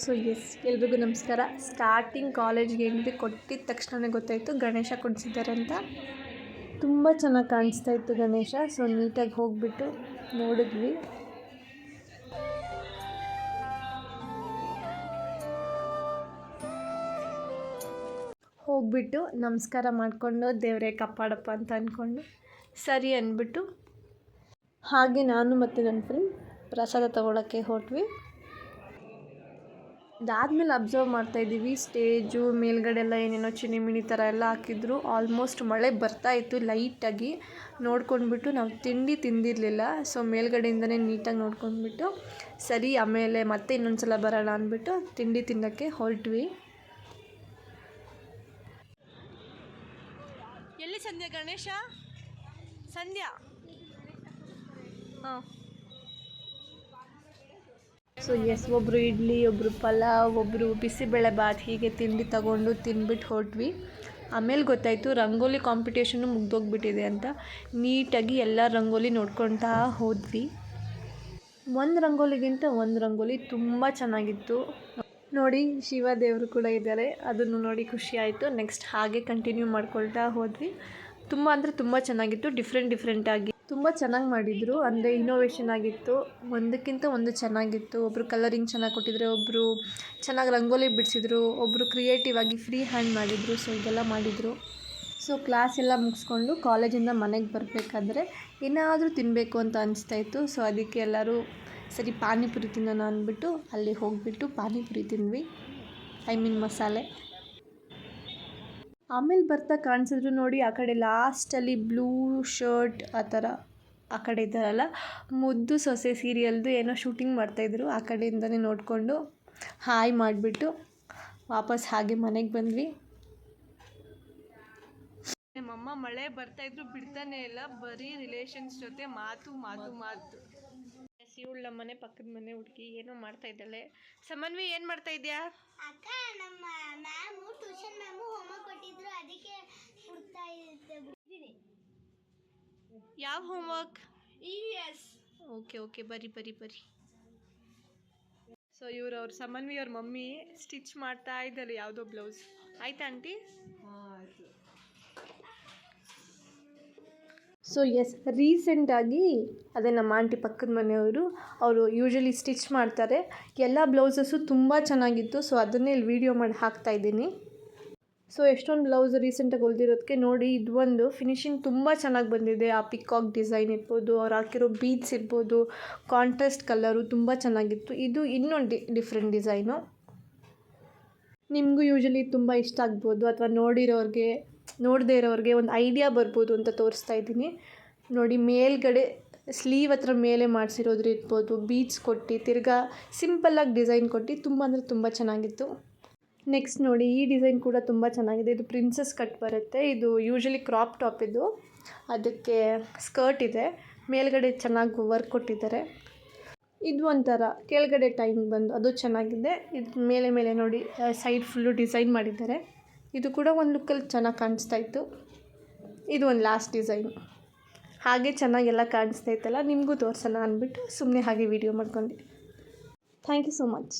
So S ಎಲ್ರಿಗೂ ನಮಸ್ಕಾರ. Starting ಕಾಲೇಜ್ಗೆ ಎಂಟ್ರಿ ಕೊಟ್ಟಿದ ತಕ್ಷಣವೇ ಗೊತ್ತಾಯಿತು, ಗಣೇಶ ಕೊಡಿಸಿದ್ದಾರೆ ಅಂತ. ತುಂಬ ಚೆನ್ನಾಗಿ ಕಾಣಿಸ್ತಾ ಇತ್ತು ಗಣೇಶ ಸೊ ನೀಟಾಗಿ ಹೋಗಿಬಿಟ್ಟು ನೋಡಿದ್ವಿ. ಹೋಗ್ಬಿಟ್ಟು ನಮಸ್ಕಾರ ಮಾಡಿಕೊಂಡು, ದೇವರೇ ಕಪ್ಪಾಡಪ್ಪ ಅಂತ ಅಂದ್ಕೊಂಡು ಸರಿ ಅಂದ್ಬಿಟ್ಟು ಹಾಗೆ ನಾನು ಮತ್ತು ನನ್ನ ಫ್ರೆಂಡ್ ಪ್ರಸಾದ ತೊಗೊಳಕ್ಕೆ ಹೊರಟ್ವಿ ಅದಾದಮೇಲೆ ಅಬ್ಸರ್ವ್ ಮಾಡ್ತಾಯಿದ್ದೀವಿ ಸ್ಟೇಜು ಮೇಲ್ಗಡೆ ಎಲ್ಲ ಏನೇನೋ ಚಿನಿಮಿನಿ ಥರ ಎಲ್ಲ ಹಾಕಿದ್ರು. ಆಲ್ಮೋಸ್ಟ್ ಮಳೆ ಬರ್ತಾ ಇತ್ತು ಲೈಟಾಗಿ ನೋಡ್ಕೊಂಡ್ಬಿಟ್ಟು ನಾವು ತಿಂಡಿ ತಿಂದಿರಲಿಲ್ಲ. ಸೊ ಮೇಲ್ಗಡೆಯಿಂದನೇ ನೀಟಾಗಿ ನೋಡ್ಕೊಂಡ್ಬಿಟ್ಟು, ಸರಿ, ಆಮೇಲೆ ಮತ್ತೆ ಇನ್ನೊಂದು ಸಲ ಬರೋಣ ಅಂದ್ಬಿಟ್ಟು ತಿಂಡಿ ತಿನ್ನೋಕ್ಕೆ ಹೊರಟ್ವಿ. ಎಲ್ಲಿ ಸಂಧ್ಯಾ ಗಣೇಶ? ಸಂಧ್ಯಾ. ಹಾಂ. ಸೊ ಎಸ್ ಒಬ್ಬರು ಇಡ್ಲಿ ಒಬ್ಬರು ಪಲಾವ್ ಒಬ್ಬರು ಬಿಸಿಬೇಳೆಬಾತ್ ಹೀಗೆ ತಿಂಡಿ ತಗೊಂಡು ತಿನ್ಬಿಟ್ಟು ಹೊರಟ್ವಿ. ಆಮೇಲೆ ಗೊತ್ತಾಯಿತು, ರಂಗೋಲಿ ಕಾಂಪಿಟೇಷನ್ನು ಮುಗ್ದೋಗ್ಬಿಟ್ಟಿದೆ ಅಂತ. ನೀಟಾಗಿ ಎಲ್ಲ ರಂಗೋಲಿ ನೋಡ್ಕೊತಾ ಹೋದ್ವಿ. ಒಂದು ರಂಗೋಲಿಗಿಂತ ಒಂದು ರಂಗೋಲಿ ತುಂಬ ಚೆನ್ನಾಗಿತ್ತು. ನೋಡಿ, ಶಿವ ದೇವರು ಕೂಡ ಇದ್ದಾರೆ. ಅದನ್ನು ನೋಡಿ ಖುಷಿ ಆಯಿತು. ನೆಕ್ಸ್ಟ್ ಹಾಗೆ ಕಂಟಿನ್ಯೂ ಮಾಡ್ಕೊಳ್ತಾ ಹೋದ್ವಿ. ತುಂಬ ಅಂದರೆ ತುಂಬ ಚೆನ್ನಾಗಿತ್ತು. ಡಿಫ್ರೆಂಟ್ ಡಿಫ್ರೆಂಟಾಗಿ ತುಂಬ ಚೆನ್ನಾಗಿ ಮಾಡಿದರು. ಅಂದರೆ ಇನೋವೇಷನ್ ಆಗಿತ್ತು. ಒಂದಕ್ಕಿಂತ ಒಂದು ಚೆನ್ನಾಗಿತ್ತು. ಒಬ್ಬರು ಕಲರಿಂಗ್ ಚೆನ್ನಾಗಿ ಕೊಟ್ಟಿದ್ರೆ ಒಬ್ಬರು ಚೆನ್ನಾಗಿ ರಂಗೋಲಿ ಬಿಡಿಸಿದ್ರು. ಒಬ್ಬರು ಕ್ರಿಯೇಟಿವ್ ಆಗಿ ಫ್ರೀ ಹ್ಯಾಂಡ್ ಮಾಡಿದರು. ಸೊ ಇದೆಲ್ಲ ಮಾಡಿದರು. ಸೊ ಕ್ಲಾಸ್ ಎಲ್ಲ ಮುಗಿಸ್ಕೊಂಡು ಕಾಲೇಜಿಂದ ಮನೆಗೆ ಬರಬೇಕಾದ್ರೆ ಏನಾದರೂ ತಿನ್ನಬೇಕು ಅಂತ ಅನಿಸ್ತಾ ಇತ್ತು. ಸೊ ಅದಕ್ಕೆ ಎಲ್ಲರೂ ಸರಿ ಪಾನಿಪುರಿ ತಿನ್ನೋಣ ಅಂದ್ಬಿಟ್ಟು ಅಲ್ಲಿ ಹೋಗಿಬಿಟ್ಟು ಪಾನಿಪುರಿ ತಿಂದ್ವಿ. ಐ ಮೀನ್ ಮಸಾಲೆ. ಆಮೇಲೆ ಬರ್ತಾ ಕಾಣಿಸಿದ್ರು ನೋಡಿ, ಆ ಕಡೆ ಲಾಸ್ಟಲ್ಲಿ ಬ್ಲೂ ಶರ್ಟ್ ಆ ಥರ, ಆ ಕಡೆ ಇದ್ದಾರಲ್ಲ, ಮುದ್ದು ಸೊಸೆ ಸೀರಿಯಲ್ದು ಏನೋ ಶೂಟಿಂಗ್ ಮಾಡ್ತಾಯಿದ್ರು ಆ ಕಡೆಯಿಂದನೇ ನೋಡಿಕೊಂಡು ಹಾಯ್ ಮಾಡಿಬಿಟ್ಟು ವಾಪಸ್ ಹಾಗೆ ಮನೆಗೆ ಬಂದ್ವಿ. ನಮ್ಮಮ್ಮ ಮಳೆ ಬರ್ತಾಯಿದ್ರು ಬಿಡ್ತಾನೆ ಇಲ್ಲ, ಬರೀ ರಿಲೇಷನ್ಸ್ ಜೊತೆ ಮಾತು ಮಾತು ಮಾತು. ಇವಳು ನಮ್ಮ ಮನೆ ಪಕ್ಕದ ಮನೆ ಹುಡುಗಿ ಏನೋ ಮಾಡ್ತಾ ಇದ್ದಾಳೆ. ಸಮನ್ವಿ ಏನು ಮಾಡ್ತಾ ಇದೆಯಾ? ಅಕ್ಕ ನಮ್ಮ ಮ್ಯಾಮು ಟ್ಯೂಷನ್ ಮ್ಯಾಮು ಹೋಮ್ವರ್ಕ್ ಕೊಟ್ಟಿದ್ರು ಅದಕ್ಕೆ ಹುಡುಕ್ತಾ ಇದ್ದೆ. ಬಿಟ್ಟಿದ್ದೀನಿ ಯಾವ homework yes okay okay ಬರಿ ಬರಿ ಬರಿ. ಸೊ ಇವ್ರು ಅವ್ರ ಸಮನ್ವಿ ಅವ್ರ ಮಮ್ಮಿ ಸ್ಟಿಚ್ ಮಾಡ್ತಾ ಇದ್ದಾರೆ ಯಾವುದೋ ಬ್ಲೌಸ್ ಆಯ್ತಾ ಆಂಟಿ ಸೊ ಎಸ್ ರೀಸೆಂಟಾಗಿ ಅದೇ ನಮ್ಮ ಆಂಟಿ ಪಕ್ಕದ ಮನೆಯವರು ಅವರು ಯೂಶಲಿ ಸ್ಟಿಚ್ ಮಾಡ್ತಾರೆ. ಎಲ್ಲ ಬ್ಲೌಸಸ್ಸು ತುಂಬ ಚೆನ್ನಾಗಿತ್ತು. ಸೊ ಅದನ್ನೇ ಇಲ್ಲಿ ವೀಡಿಯೋ ಮಾಡಿ ಹಾಕ್ತಾ ಇದ್ದೀನಿ. ಸೊ ಎಷ್ಟೊಂದು ಬ್ಲೌಸ್ ರೀಸೆಂಟಾಗಿ ಹೊಲ್ದಿರೋದಕ್ಕೆ ನೋಡಿ ಇದು ಒಂದು ಫಿನಿಶಿಂಗ್ ತುಂಬ ಚೆನ್ನಾಗಿ ಬಂದಿದೆ. ಆ ಪಿಕಾಕ್ ಡಿಸೈನ್ ಇರ್ಬೋದು, ಅವ್ರು ಹಾಕಿರೋ ಬೀಡ್ಸ್ ಇರ್ಬೋದು ಕಾಂಟ್ರಾಸ್ಟ್ ಕಲರು ತುಂಬ ಚೆನ್ನಾಗಿತ್ತು. ಇದು ಇನ್ನೊಂದು ಡಿ ಡಿಫ್ರೆಂಟ್ ಡಿಸೈನು ನಿಮಗೂ ಯೂಶಲಿ ತುಂಬ ಇಷ್ಟ ಆಗ್ಬೋದು. ಅಥವಾ ನೋಡಿರೋರಿಗೆ ನೋಡದೇ ಇರೋರಿಗೆ ಒಂದು ಐಡಿಯಾ ಬರ್ಬೋದು ಅಂತ ತೋರಿಸ್ತಾ ಇದ್ದೀನಿ. ನೋಡಿ, ಮೇಲ್ಗಡೆ ಸ್ಲೀವ್ ಹತ್ರ ಮೇಲೆ ಮಾಡಿಸಿರೋದ್ರ ಇರ್ಬೋದು. ಕೊಟ್ಟು, ತಿರ್ಗಾ ಸಿಂಪಲ್ಲಾಗಿ ಡಿಸೈನ್ ಕೊಟ್ಟು, ತುಂಬ ಅಂದರೆ ತುಂಬ ಚೆನ್ನಾಗಿತ್ತು. ನೆಕ್ಸ್ಟ್ ನೋಡಿ, ಈ ಡಿಸೈನ್ ಕೂಡ ತುಂಬ ಚೆನ್ನಾಗಿದೆ. ಇದು ಪ್ರಿನ್ಸಸ್ ಕಟ್ ಬರುತ್ತೆ. ಇದು ಯೂಶಲಿ ಕ್ರಾಪ್ ಟಾಪ್ ಇದು. ಅದಕ್ಕೆ ಸ್ಕರ್ಟ್ ಇದೆ. ಮೇಲ್ಗಡೆ ಚೆನ್ನಾಗಿ ವರ್ಕ್ ಕೊಟ್ಟಿದ್ದಾರೆ. ಇದು ಒಂಥರ, ಕೆಳಗಡೆ ಟೈಮ್ ಬಂದು ಅದು ಚೆನ್ನಾಗಿದೆ. ಇದು ಮೇಲೆ ಮೇಲೆ ನೋಡಿ ಸೈಡ್ ಫುಲ್ಲು ಡಿಸೈನ್ ಮಾಡಿದ್ದಾರೆ. ಇದು ಕೂಡ ಒಂದು ಲುಕ್ಕಲ್ಲಿ ಚೆನ್ನಾಗಿ ಕಾಣಿಸ್ತಾ ಇತ್ತು. ಇದು ಒಂದು ಲಾಸ್ಟ್ ಡಿಸೈನ್ ಹಾಗೆ ಚೆನ್ನಾಗೆಲ್ಲ ಕಾಣಿಸ್ತಾ ಇತ್ತಲ್ಲ, ನಿಮಗೂ ತೋರಿಸೋಣ ಅಂದ್ಬಿಟ್ಟು ಸುಮ್ಮನೆ ಹಾಗೆ ವೀಡಿಯೋ ಮಾಡ್ಕೊಂಡೆ. Thank you so much